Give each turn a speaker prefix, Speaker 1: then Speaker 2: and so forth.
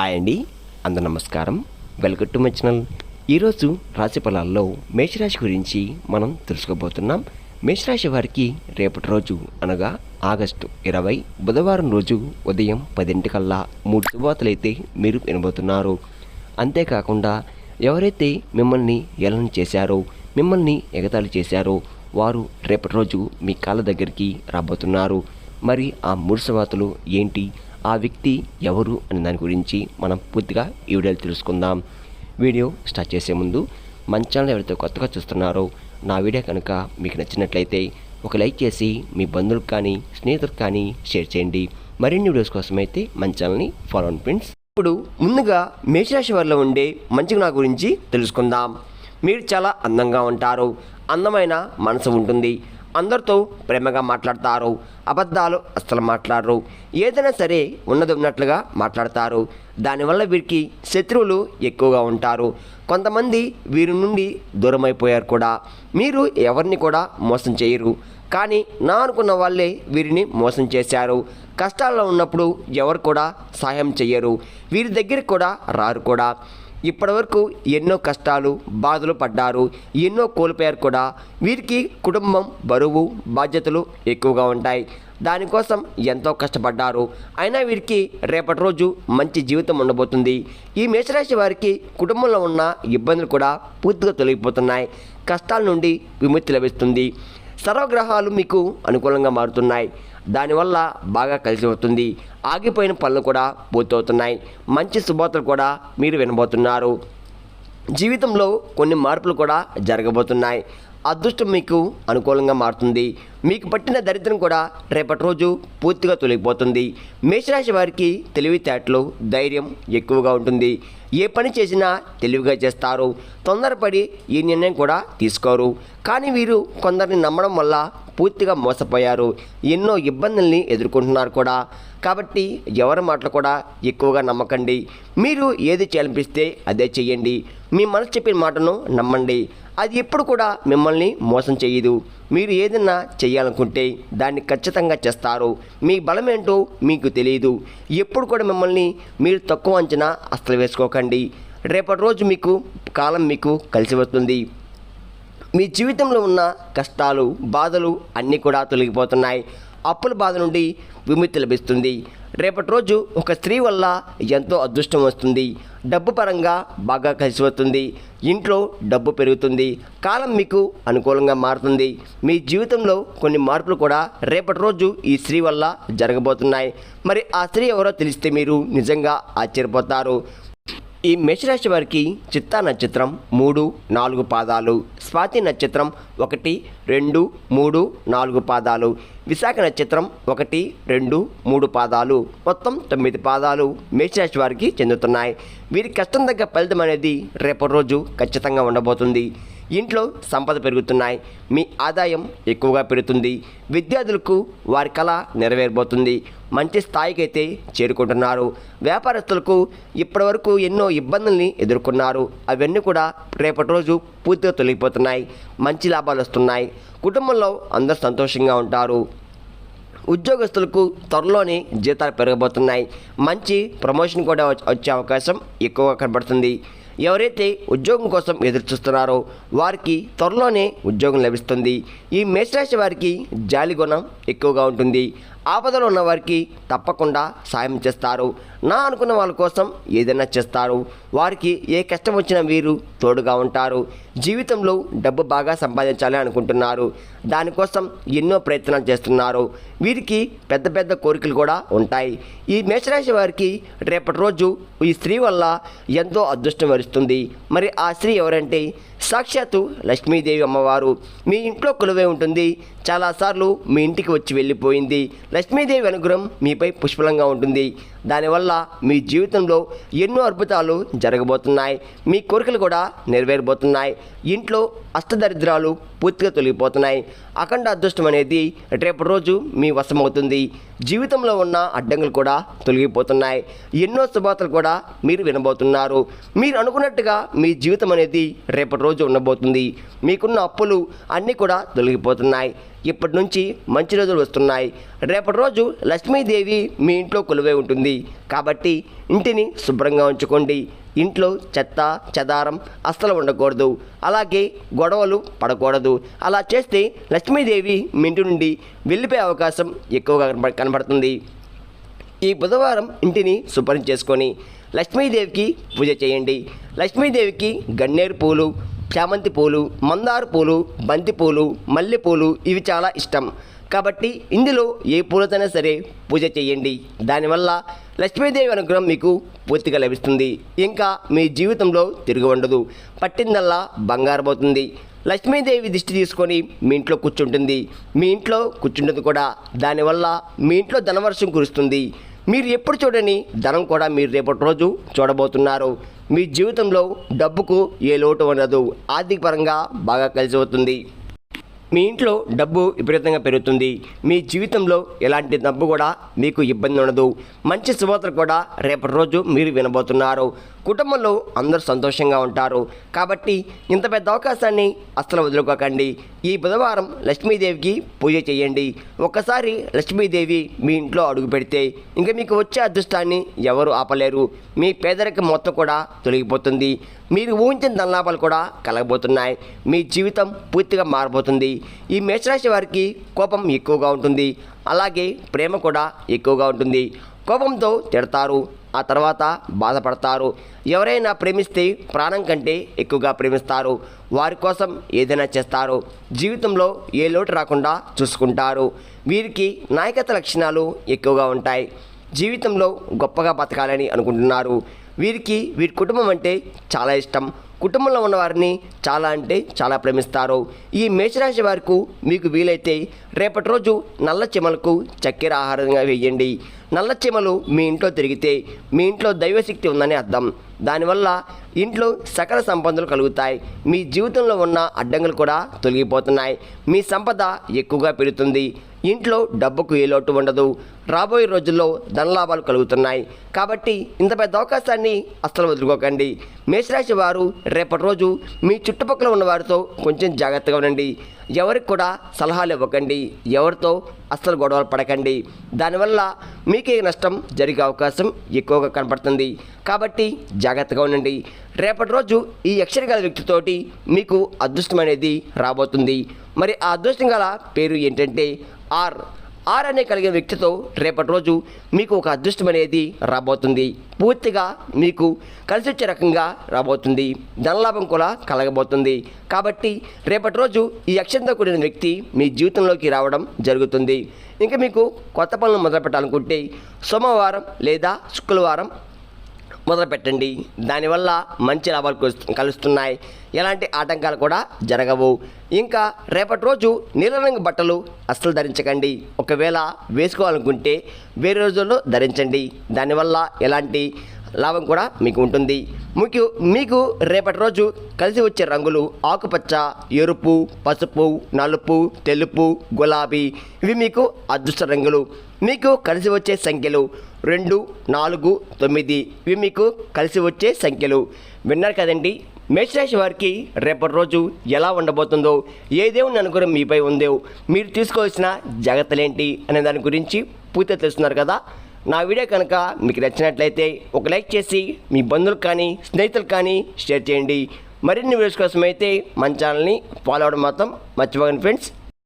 Speaker 1: Hi అండి అందరు నమస్కారం. Welcome to my channel. ఈరోజు రాశి ఫలాల్లో మేషరాశి గురించి మనం తెలుసుకోబోతున్నాం. మేషరాశి వారికి రేపటి రోజు అనగా ఆగస్టు ఇరవై బుధవారం రోజు ఉదయం పదింటికల్లా మూడు శుభవార్తలు అయితే మీరు వినబోతున్నారు. అంతేకాకుండా ఎవరైతే మిమ్మల్ని ఎలను చేశారో మిమ్మల్ని ఎగతాళి చేశారో వారు రేపటి రోజు మీ కాళ్ళ దగ్గరికి రాబోతున్నారు. మరి ఆ మూడు శుభవార్తలు ఏంటి? ఆ వ్యక్తి ఎవరు అనే దాని గురించి మనం పూర్తిగా ఈ వీడియోలో తెలుసుకుందాం. వీడియో స్టార్ట్ చేసే ముందు మన ఛానల్ ఎవరైతే కొత్తగా చూస్తున్నారో నా వీడియో కనుక మీకు నచ్చినట్లయితే ఒక లైక్ చేసి మీ బంధువులకు కానీ స్నేహితులకు కానీ షేర్ చేయండి. మరిన్ని వీడియోస్ కోసం అయితే మన ఛానల్ని ఫాలో అండ్ ఫ్రెండ్స్. ఇప్పుడు ముందుగా మేషరాశి వారిలో ఉండే మంచి నా గురించి తెలుసుకుందాం. మీరు చాలా అందంగా ఉంటారు. అందమైన మనసు ఉంటుంది. అందరితో ప్రేమగా మాట్లాడతారు. అబద్ధాలు అస్సలు మాట్లాడరు. ఏదైనా సరే ఉన్నది ఉన్నట్లుగా మాట్లాడతారు. దానివల్ల వీరికి శత్రువులు ఎక్కువగా ఉంటారు. కొంతమంది వీరి నుండి దూరం అయిపోయారు కూడా. మీరు ఎవరిని కూడా మోసం చేయరు. కానీ నా అనుకున్న వాళ్ళే వీరిని మోసం చేశారు. కష్టాల్లో ఉన్నప్పుడు ఎవరు కూడా సహాయం చెయ్యరు. వీరి దగ్గరికి కూడా రారు కూడా. ఇప్పటివరకు ఎన్నో కష్టాలు బాధలు పడ్డారు ఎన్నో కోల్పోయారు కూడా. వీరికి కుటుంబం బరువు బాధ్యతలు ఎక్కువగా ఉంటాయి. దానికోసం ఎంతో కష్టపడ్డారు. అయినా వీరికి రేపటి రోజు మంచి జీవితం ఉండబోతుంది. ఈ మేషరాశి వారికి కుటుంబంలో ఉన్న ఇబ్బందులు కూడా పూర్తిగా తొలగిపోతున్నాయి. కష్టాల నుండి విముక్తి లభిస్తుంది. సర్వగ్రహాలు మీకు అనుకూలంగా మారుతున్నాయి. దానివల్ల బాగా కలిసి వస్తుంది. ఆగిపోయిన పనులు కూడా పూర్తవుతున్నాయి. మంచి శుభార్తలు కూడా మీరు వినబోతున్నారు. జీవితంలో కొన్ని మార్పులు కూడా జరగబోతున్నాయి. అదృష్టం మీకు అనుకూలంగా మారుతుంది. మీకు పట్టిన దరిద్రం కూడా రేపటి రోజు పూర్తిగా తొలగిపోతుంది. మేషరాశి వారికి తెలివితేటలు ధైర్యం ఎక్కువగా ఉంటుంది. ఏ పని చేసినా తెలివిగా చేస్తారు. తొందరపడి ఈ నిర్ణయం కూడా తీసుకోరు. కానీ వీరు కొందరిని నమ్మడం వల్ల పూర్తిగా మోసపోయారు. ఎన్నో ఇబ్బందుల్ని ఎదుర్కొంటున్నారు కూడా. కాబట్టి ఎవరి మాటలు కూడా ఎక్కువగా నమ్మకండి. మీరు ఏది చేయనిపిస్తే అదే చేయండి. మీ మనసు చెప్పిన మాటను నమ్మండి. అది ఎప్పుడు కూడా మిమ్మల్ని మోసం చేయదు. మీరు ఏదైనా చేయాలనుకుంటే దాన్ని ఖచ్చితంగా చేస్తారు. మీ బలం ఏంటో మీకు తెలియదు ఎప్పుడు కూడా మిమ్మల్ని మీరు తక్కువ అంచనా అస్సలు వేసుకోకండి. రేపటి రోజు మీకు కాలం మీకు కలిసి వస్తుంది. మీ జీవితంలో ఉన్న కష్టాలు బాధలు అన్నీ కూడా తొలగిపోతున్నాయి. అప్పుల బాధ నుండి విముక్తి లభిస్తుంది. రేపటి రోజు ఒక స్త్రీ వల్ల ఎంతో అదృష్టం వస్తుంది. డబ్బు పరంగా బాగా కలిసి వస్తుంది. ఇంట్లో డబ్బు పెరుగుతుంది. కాలం మీకు అనుకూలంగా మారుతుంది. మీ జీవితంలో కొన్ని మార్పులు కూడా రేపటి రోజు ఈ స్త్రీ వల్ల జరగబోతున్నాయి. మరి ఆ స్త్రీ ఎవరో తెలిస్తే మీరు నిజంగా ఆశ్చర్యపోతారు. ఈ మేషరాశి వారికి చిత్తా నక్షత్రం మూడు నాలుగు పాదాలు స్వాతి నక్షత్రం ఒకటి రెండు మూడు నాలుగు పాదాలు విశాఖ నక్షత్రం ఒకటి రెండు మూడు పాదాలు. మొత్తం తొమ్మిది పాదాలు మేషరాశి వారికి చెందుతున్నాయి. వీరి కష్టం తగ్గ ఫలితం అనేది రేపటి రోజు ఖచ్చితంగా ఉండబోతుంది. ఇంట్లో సంపద పెరుగుతున్నాయి. మీ ఆదాయం ఎక్కువగా పెరుగుతుంది. విద్యార్థులకు వారి కళ నెరవేరబోతుంది. మంచి స్థాయికి అయితే చేరుకుంటున్నారు. వ్యాపారస్తులకు ఇప్పటివరకు ఎన్నో ఇబ్బందుల్ని ఎదుర్కొన్నారు. అవన్నీ కూడా రేపటి రోజు పూర్తిగా తొలగిపోతున్నాయి. మంచి లాభాలు వస్తున్నాయి. కుటుంబంలో అందరూ సంతోషంగా ఉంటారు. ఉద్యోగస్తులకు త్వరలోనే జీతాలు పెరగబోతున్నాయి. మంచి ప్రమోషన్ కూడా వచ్చే- వచ్చే అవకాశం ఎక్కువగా కనబడుతుంది. ఎవరైతే ఉద్యోగం కోసం ఎదురు చూస్తున్నారో వారికి త్వరలోనే ఉద్యోగం లభిస్తుంది. ఈ మేషరాశి వారికి జాలి గుణం ఎక్కువగా ఉంటుంది. ఆపదలో ఉన్న వారికి తప్పకుండా సాయం చేస్తారు. నా అనుకున్న వాళ్ళ కోసం ఏదైనా చేస్తారు. వారికి ఏ కష్టం వచ్చినా వీరు తోడుగా ఉంటారు. జీవితంలో డబ్బు బాగా సంపాదించాలి అనుకుంటున్నారు. దానికోసం ఎన్నో ప్రయత్నాలు చేస్తున్నారు. వీరికి పెద్ద పెద్ద కోరికలు కూడా ఉంటాయి. ఈ మేషరాశి వారికి రేపటి రోజు ఈ స్త్రీ వల్ల ఎంతో అదృష్టం వరిస్తుంది. మరి ఆ స్త్రీ ఎవరంటే సాక్షాత్తు లక్ష్మీదేవి అమ్మవారు మీ ఇంట్లో కొలువై ఉంటుంది. చాలాసార్లు మీ ఇంటికి వచ్చి వెళ్ళిపోయింది. లక్ష్మీదేవి అనుగ్రహం మీపై పుష్పలంగా ఉంటుంది. దానివల్ల మీ జీవితంలో ఎన్నో అద్భుతాలు జరగబోతున్నాయి. మీ కోరికలు కూడా నెరవేరబోతున్నాయి. ఇంట్లో అష్టదరిద్రాలు పూర్తిగా తొలగిపోతున్నాయి. అఖండ అదృష్టం అనేది రేపటి రోజు మీ వశమవుతుంది. జీవితంలో ఉన్న అడ్డంకులు కూడా తొలగిపోతున్నాయి. ఎన్నో శుభార్తలు కూడా మీరు వినబోతున్నారు. మీరు అనుకున్నట్టుగా మీ జీవితం అనేది రేపటి రోజు ఉండబోతుంది. మీకున్న అప్పులు అన్నీ కూడా తొలగిపోతున్నాయి. ఇప్పటి నుంచి మంచి రోజులు వస్తున్నాయి. రేపటి రోజు లక్ష్మీదేవి మీ ఇంట్లో కొలువై ఉంటుంది. కాబట్టి ఇంటిని శుభ్రంగా ఉంచుకోండి. ఇంట్లో చెత్త చెదారం అస్సలు ఉండకూడదు. అలాగే గొడవలు పడకూడదు. అలా చేస్తే లక్ష్మీదేవి మీ ఇంటి నుండి వెళ్ళిపోయే అవకాశం ఎక్కువగా కనబ- కనబడుతుంది. ఈ బుధవారం ఇంటిని శుభ్రం చేసుకొని లక్ష్మీదేవికి పూజ చేయండి. లక్ష్మీదేవికి గన్నేరు పూలు చామంతి పూలు మందార పూలు బంతి పూలు మల్లె పూలు ఇవి చాలా ఇష్టం. కాబట్టి ఇందులో ఏ పూలతోనే సరే పూజ చేయండి. దానివల్ల లక్ష్మీదేవి అనుగ్రహం మీకు పూర్తిగా లభిస్తుంది. ఇంకా మీ జీవితంలో తిరిగి ఉండదు. పట్టిందల్లా బంగారం అవుతుంది. లక్ష్మీదేవి దిష్టి తీసుకొని మీ ఇంట్లో కూర్చుంటుంది. మీ ఇంట్లో కూర్చుంటుంది కూడా. దానివల్ల మీ ఇంట్లో ధనవర్షం కురుస్తుంది. మీరు ఎప్పుడు చూడని ధనం కూడా మీరు రేపటి రోజు చూడబోతున్నారు. మీ జీవితంలో డబ్బుకు ఏ లోటు ఉండదు. ఆర్థిక పరంగా బాగా కలిసి అవుతుంది మీ ఇంట్లో డబ్బు విపరీతంగా పెరుగుతుంది. మీ జీవితంలో ఎలాంటి డబ్బు కూడా మీకు ఇబ్బంది ఉండదు. మంచి శుభార్తలు కూడా రేపటి రోజు మీరు వినబోతున్నారు. కుటుంబంలో అందరూ సంతోషంగా ఉంటారు. కాబట్టి ఇంత పెద్ద అవకాశాన్ని అస్సలు వదులుకోకండి. ఈ బుధవారం లక్ష్మీదేవికి పూజ చేయండి. ఒక్కసారి లక్ష్మీదేవి మీ ఇంట్లో అడుగు పెడితే ఇంకా మీకు వచ్చే అదృష్టాన్ని ఎవరు ఆపలేరు. మీ పేదరికం మొత్తం కూడా తొలగిపోతుంది. మీరు ఊహించిన ధనలాభాలు కూడా కలగబోతున్నాయి. మీ జీవితం పూర్తిగా మారబోతుంది. ఈ మేషరాశి వారికి కోపం ఎక్కువగా ఉంటుంది. అలాగే ప్రేమ కూడా ఎక్కువగా ఉంటుంది. కోపంతో తిడతారు. ఆ తర్వాత బాధపడతారు. ఎవరైనా ప్రేమిస్తే ప్రాణం కంటే ఎక్కువగా ప్రేమిస్తారు. వారి కోసం ఏదైనా చేస్తారు. జీవితంలో ఏ లోటు రాకుండా చూసుకుంటారు. వీరికి నాయకత్వ లక్షణాలు ఎక్కువగా ఉంటాయి. జీవితంలో గొప్పగా బతకాలని అనుకుంటున్నారు. వీరికి వీరి కుటుంబం అంటే చాలా ఇష్టం. కుటుంబంలో ఉన్నవారిని చాలా అంటే చాలా ప్రేమిస్తారు. ఈ మేషరాశి వారికి మీకు వీలైతే రేపటి రోజు నల్ల చెమలకు చక్కెర ఆహారంగా వేయండి. నల్ల చెమలు మీ ఇంట్లో తిరిగితే మీ ఇంట్లో దైవశక్తి ఉందని అర్థం. దానివల్ల ఇంట్లో సకల సంపదలు కలుగుతాయి. మీ జీవితంలో ఉన్న అడ్డంకులు కూడా తొలగిపోతున్నాయి. మీ సంపద ఎక్కువగా పెరుగుతుంది. ఇంట్లో డబ్బుకు ఏ లోటు ఉండదు. రాబోయే రోజుల్లో ధనలాభాలు కలుగుతున్నాయి. కాబట్టి ఇంత పెద్ద అవకాశాన్ని అస్సలు వదులుకోకండి. మేషరాశి వారు రేపటి రోజు మీ చుట్టుపక్కల ఉన్న వారితో కొంచెం జాగ్రత్తగా ఉండండి. ఎవరికి కూడా సలహాలు ఇవ్వకండి. ఎవరితో అస్సలు గొడవలు పడకండి. దానివల్ల మీకే నష్టం జరిగే అవకాశం ఎక్కువగా కనపడుతుంది. కాబట్టి జాగ్రత్తగా ఉండండి. రేపటి రోజు ఈ అక్షర గల వ్యక్తితోటి మీకు అదృష్టం అనేది రాబోతుంది. మరి ఆ అదృష్టం గల పేరు ఏంటంటే ఆర్. ఆర్ అనే కలిగిన వ్యక్తితో రేపటి రోజు మీకు ఒక అదృష్టం అనేది రాబోతుంది. పూర్తిగా మీకు కలిసి వచ్చే రకంగా రాబోతుంది. ధనలాభం కూడా కలగబోతుంది. కాబట్టి రేపటి రోజు ఈ అక్షంతో కూడిన వ్యక్తి మీ జీవితంలోకి రావడం జరుగుతుంది. ఇంకా మీకు కొత్త పనులు మొదలు పెట్టాలనుకుంటే సోమవారం లేదా శుక్రవారం మొదలుపెట్టండి. దానివల్ల మంచి లాభాలు కలుస్తు- కలుస్తున్నాయి. ఎలాంటి ఆటంకాలు కూడా జరగవు. ఇంకా రేపటి రోజు నీల రంగు బట్టలు అస్సలు ధరించకండి. ఒకవేళ వేసుకోవాలనుకుంటే వేరే రోజుల్లో ధరించండి. దానివల్ల ఎలాంటి లాభం కూడా మీకు ఉంటుంది. మీకు మీకు రేపటి రోజు కలిసి వచ్చే రంగులు ఆకుపచ్చ ఎరుపు పసుపు నలుపు తెలుపు గులాబీ. ఇవి మీకు అదృష్ట రంగులు. మీకు కలిసి వచ్చే సంఖ్యలు రెండు నాలుగు తొమ్మిది ఇవి మీకు కలిసి వచ్చే సంఖ్యలు. విన్నారు కదండి? మేషరాశి వారికి రేపటి రోజు ఎలా ఉండబోతుందో ఏ దేవుని అనుగ్రహం మీపై ఉందో మీరు తీసుకోవాల్సిన జాగ్రత్తలేంటి అనే దాని గురించి పూర్తిగా తెలుస్తున్నారు కదా? నా వీడియో కనుక మీకు నచ్చినట్లయితే ఒక లైక్ చేసి మీ బంధువులకు కానీ స్నేహితులకు కానీ షేర్ చేయండి. మరిన్ని వీడియోస్ కోసం అయితే మన ఛానల్ని ఫాలో అవ్వడం మాత్రం మర్చిపోకండి ఫ్రెండ్స్.